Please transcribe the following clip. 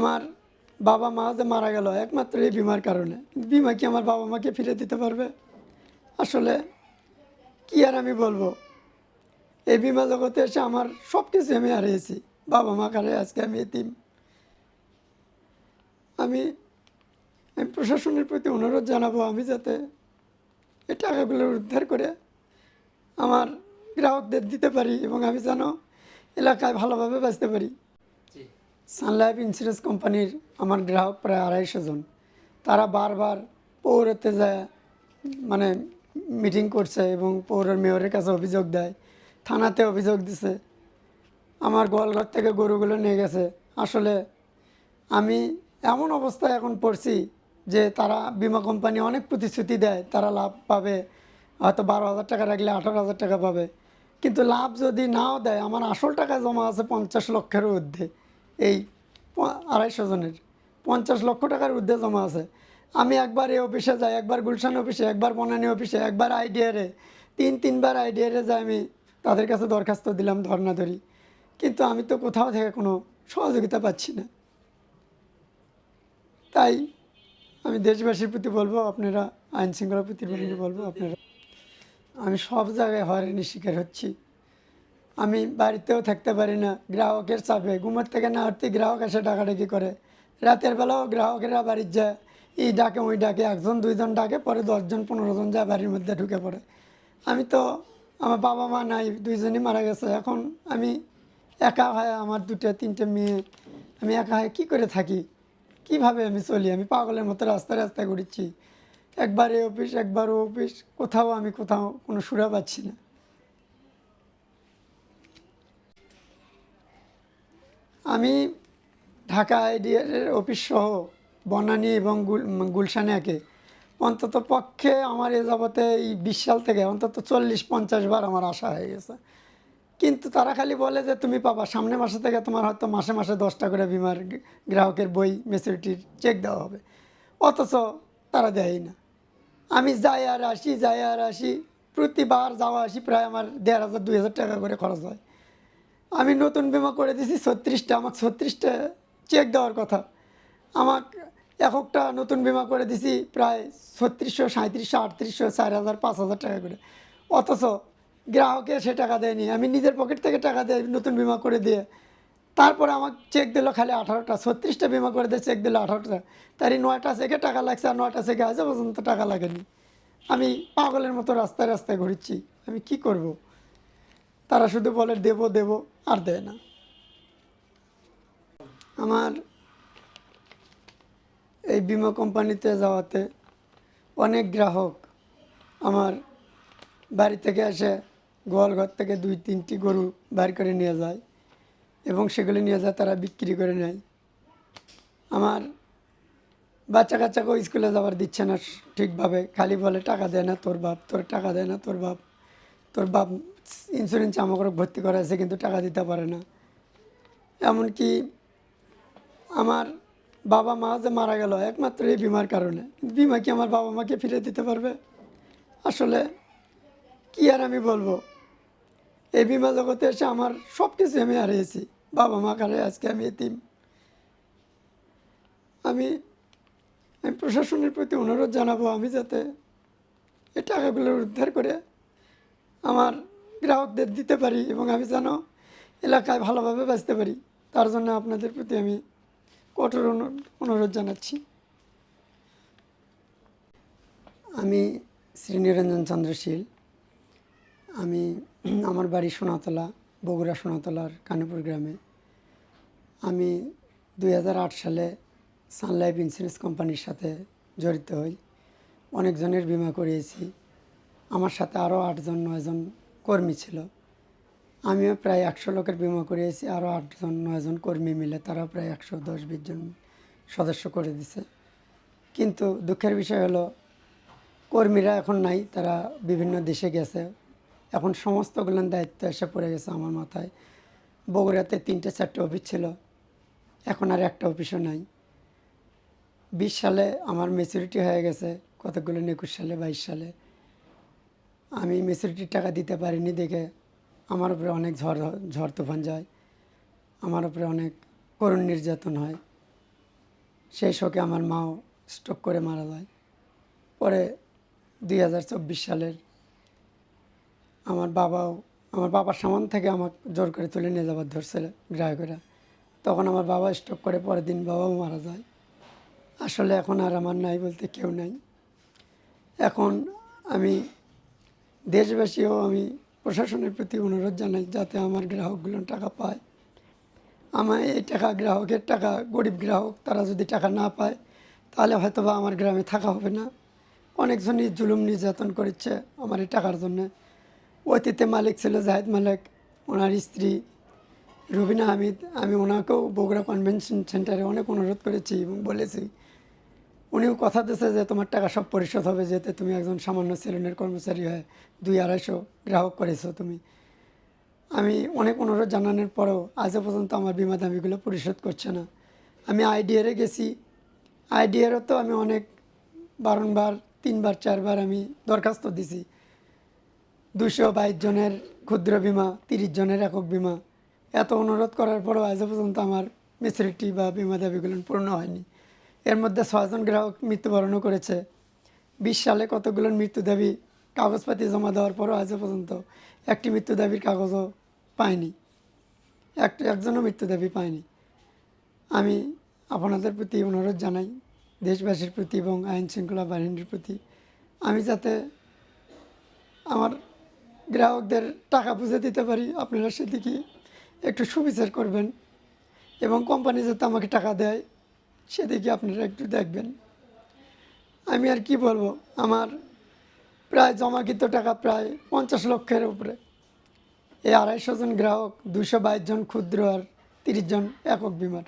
আমার বাবা মা যে মারা গেল, একমাত্র এই বিমার কারণে। বিমা কি আমার বাবা মাকে ফিরে দিতে পারবে? আসলে কি আর আমি বলব? এই বিমা জগতে এসে আমার সব কিছু আমি হারিয়েছি। বাবা মা কারে আজকে আমি এতিম। আমি আমি প্রশাসনের প্রতি অনুরোধ জানাব আমি যাতে এই টাকাগুলো উদ্ধার করে আমার গ্রাহকদের দিতে পারি এবং আমি যেন এলাকায় ভালোভাবে বাঁচতে পারি। সানলাইফ ইন্স্যুরেন্স কোম্পানির আমার গ্রাহক প্রায় আড়াইশো জন। তারা বারবার পৌরতে যায় মানে মিটিং করছে এবং পৌরের মেয়রের কাছে অভিযোগ দেয়, থানাতে অভিযোগ দিছে। আমার গোয়ালঘর থেকে গরুগুলো নিয়ে গেছে। আসলে আমি এমন অবস্থায় এখন পড়ছি যে তারা বিমা কোম্পানি অনেক প্রতিশ্রুতি দেয়, তারা লাভ পাবে, হয়তো বারো হাজার টাকা রাখলে আঠারো হাজার টাকা পাবে। কিন্তু লাভ যদি নাও দেয়, আমার আসল টাকা জমা আছে পঞ্চাশ লক্ষের ঊর্ধ্বে। এই আড়াইশো জনের। পঞ্চাশ লক্ষ টাকার ঊর্ধ্বে জমা আছে। আমি একবার এই অফিসে যাই, একবার গুলশান অফিসে, একবার বনানী অফিসে, একবার আইডিয়ারে তিন, তিনবার আইডিয়ারে যাই আমি, তাদের কাছে দরখাস্ত দিলাম ধর্ণা ধরি। কিন্তু আমি তো কোথাও থেকে কোনো সহযোগিতা পাচ্ছি না। তাই আমি দেশবাসীর প্রতি বলব, আপনারা আইন শৃঙ্খলা প্রতিবাহিনী বলব, আপনারা আমি সব জায়গায় হয়রানির শিকার হচ্ছি। আমি বাড়িতেও থাকতে পারি না। গ্রাহকের চাপে ঘুমের থেকে না উঠতে গ্রাহক এসে ডাকাডাকি করে। রাতের বেলাও গ্রাহকেরা বাড়ির যায়। এই ডাকে, ওই ডাকে, একজন, দুইজন ডাকে, পরে দশজন পনেরো জন যায় বাড়ির মধ্যে ঢুকে পড়ে। আমি তো আমার বাবা মা নাই, দুইজনই মারা গেছে। এখন আমি একা হয় আমার দুটো তিনটে মেয়ে, আমি একা হয় কী করে থাকি? কীভাবে আমি চলি? আমি পাগলের মতো রাস্তায় রাস্তায় ঘুরছি। একবার এ অফিস, একবার ও অফিস, কোথাও আমি কোথাও কোনো সুরা পাচ্ছি না। আমি ঢাকা আইডিয়ার অফিস সহ বনানী এবং গুল গুলশানে একে অন্তত পক্ষে আমার এ যাবতে এই বিশ সাল থেকে অন্তত চল্লিশ পঞ্চাশ বার আমার আশা হয়ে গেছে। কিন্তু তারা খালি বলে যে, তুমি পাবা। সামনে মাসে থেকে তোমার হয়তো মাসে মাসে দশটা করে বিমার গ্রাহকের বই, মেচুরিটির চেক দেওয়া হবে। অথচ তারা দেয়ই না। আমি যাই আর আসি, যাই আর আসি, প্রতিবার যাওয়া আসি প্রায় আমার দেড় হাজার, দুই হাজার টাকা করে খরচ হয়। আমি নতুন বিমা করে দিয়েছি ছত্রিশটা আমার ছত্রিশটা চেক দেওয়ার কথা। আমাকে এককটা নতুন বিমা করে দিছি, প্রায় ছত্রিশশো সাঁত্রিশশো আটত্রিশশো, চার হাজার, পাঁচ হাজার টাকা করে। অথচ গ্রাহকে সে টাকা দেয়নি, আমি নিজের পকেট থেকে টাকা দিয়ে নতুন বিমা করে দিয়ে, তারপরে আমার চেক দিল খালি আঠারোটা, ছত্রিশটা বিমা করে দিয়ে চেক দিল আঠারোটা। তারই নয়টা চেকে টাকা লাগছে, আর নয়টা চেকে আজও পর্যন্ত টাকা লাগেনি। আমি পাগলের মতো রাস্তায় রাস্তায় ঘুরছি, আমি কি করব। তারা শুধু বলে দেব দেব আর দেয় না। আমার এই বিমা কোম্পানিতে যাওয়াতে অনেক গ্রাহক আমার বাড়ি থেকে এসে গোয়ালঘর থেকে দুই, তিনটি গরু বাইর করে নিয়ে যায় এবং সেগুলি নিয়ে যায় তারা বিক্রি করে নেয়। আমার বাচ্চা কাচ্চাকেও স্কুলে যাওয়ার দিচ্ছে না ঠিকভাবে, খালি বলে, টাকা দেয় না তোর বাপ, তোর টাকা দেয় না তোর বাপ। তোর বাপ ইন্স্যুরেন্স আমাকে ভর্তি করা আছে কিন্তু টাকা দিতে পারে না। এমনকি আমার বাবা মা যে মারা গেল, একমাত্র এই বিমার কারণে। বিমা কি আমার বাবা মাকে ফিরে দিতে পারবে? আসলে কি আর আমি বলব? এই বিমা জগতে এসে আমার সব কিছু আমি হারিয়েছি। বাবা মা কারে আজকে আমি এতিম। আমি আমি প্রশাসনের প্রতি অনুরোধ জানাব আমি যাতে এই টাকাগুলো উদ্ধার করে আমার গ্রাহকদের দিতে পারি এবং আমি যেন এলাকায় ভালোভাবে বাঁচতে পারি, তার জন্য আপনাদের প্রতি আমি কঠোর অনু- অনুরোধ জানাচ্ছি। আমি শ্রী নিরঞ্জন চন্দ্রশীল। আমি আমার বাড়ি সোনাতলা, বগুড়া সোনাতলার কানুপুর গ্রামে। আমি দু হাজার আট সালে সানলাইফ ইন্স্যুরেন্স কোম্পানির সাথে জড়িত হই। অনেকজনের বিমা করিয়েছি। আমার সাথে আরও আটজন, নয়জন কর্মী ছিল। আমিও প্রায় একশো লোকের বিমা করিয়েছি আরও আটজন, নয়জন কর্মী মিলে তারাও প্রায় একশো দশ বিশ জন সদস্য করে দিছে। কিন্তু দুঃখের বিষয় হলো, কর্মীরা এখন নাই, তারা বিভিন্ন দেশে গেছে। এখন সমস্তগুলোর দায়িত্ব এসে পড়ে গেছে আমার মাথায়। বগুড়াতে তিনটে, চারটে অফিস ছিল, এখন আর একটা অফিসও নাই। বিশ সালে আমার মেচুরিটি হয়ে গেছে, কতগুলো, একুশ সালে, বাইশ সালে। আমি মেচুরিটির টাকা দিতে পারিনি দেখে আমার উপরে অনেক ঝড় ঝড় তুফান যায়, আমার উপরে অনেক করুণ নির্যাতন হয়। সেই শোকে আমার মাও স্ট্রোক করে মারা যায়। পরে দুই হাজার চব্বিশ সালের আমার বাবাও, আমার বাবার সামান থেকে আমাকে জোর করে তুলে নিয়ে যাবার ধরছিল গ্রাহকেরা তখন আমার বাবা স্ট্রোক করে, পরের দিন বাবাও মারা যায়। আসলে এখন আর আমার নাই বলতে কেউ নাই। এখন আমি দেশবাসীও আমি প্রশাসনের প্রতি অনুরোধ জানাই যাতে আমার গ্রাহকগুলো টাকা পায়। আমার এই টাকা গ্রাহকের টাকা, গরিব গ্রাহক, তারা যদি টাকা না পায়, তাহলে হয়তো বা আমার গ্রামে থাকা হবে না। অনেকজনই জুলুম নির্যাতন করেছে আমার এই টাকার জন্য। অতীতে মালিক ছিল জাহেদ মালিক, ওনার স্ত্রী রুবিনা হামিদ। আমি ওনাকেও বগুড়া কনভেনশন সেন্টারে অনেক অনুরোধ করেছি এবং বলেছি উনিও কথা দিয়েছে যে তোমার টাকা সব পরিশোধ হবে যেতে তুমি একজন সামান্য সেলুনের কর্মচারী হয়ে দুই আড়াইশো গ্রাহক করেছ তুমি। আমি অনেক অনুরোধ জানানোর পরেও আজও পর্যন্ত আমার বিমা দাবিগুলো পরিশোধ করছে না। আমি আইডিআরে গেছি। আইডিআরও তো আমি অনেক বারংবার, তিনবার, চারবার আমি দরখাস্ত দিছি। দুশো বাইশ জনের ক্ষুদ্র বিমা, তিরিশ জনের একক বিমা। এত অনুরোধ করার পরেও আজও পর্যন্ত আমার মেচুরিটি বা বিমা দাবিগুলো পূর্ণ হয়নি। এর মধ্যে ছয়জন গ্রাহক মৃত্যুবরণও করেছে। বিশ সালে কতগুলো মৃত্যু দাবি কাগজপাতি জমা দেওয়ার পরও আজও পর্যন্ত একটি মৃত্যু দাবির কাগজও পাইনি এক, একজনও মৃত্যু দাবি পায়নি। আমি আপনাদের প্রতি অনুরোধ জানাই, দেশবাসীর প্রতি এবং আইন শৃঙ্খলা বাহিনীর প্রতি, আমি যাতে আমার গ্রাহকদের টাকা বুঝে দিতে পারি, আপনারা সেদিকে একটু সুবিচার করবেন এবং কোম্পানি যাতে আমাকে টাকা দেয় সেদিকে আপনারা একটু দেখবেন। আমি আর কি বলব, আমার প্রায় জমাকৃত টাকা প্রায় পঞ্চাশ লক্ষের উপরে। এই আড়াইশো জন গ্রাহক দুশো বাইশ জন ক্ষুদ্র আর তিরিশ জন একক বিমার।